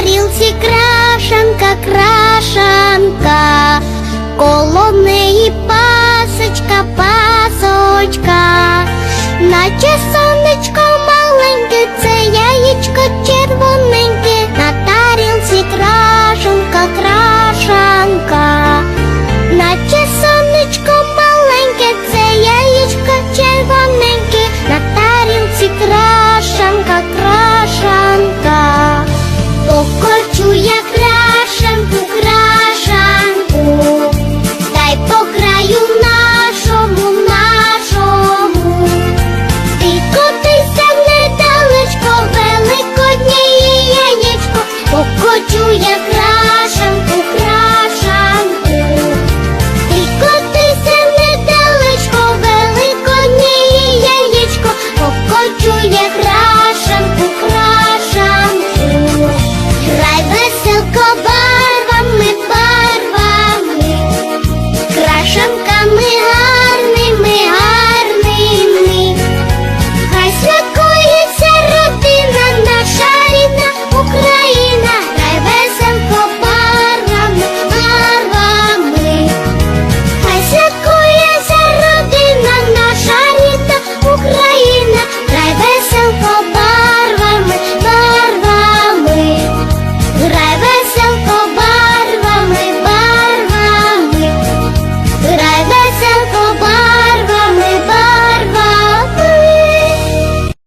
тарілці крашанка, крашанка, коло неї пасочка, пасочка, наче сон.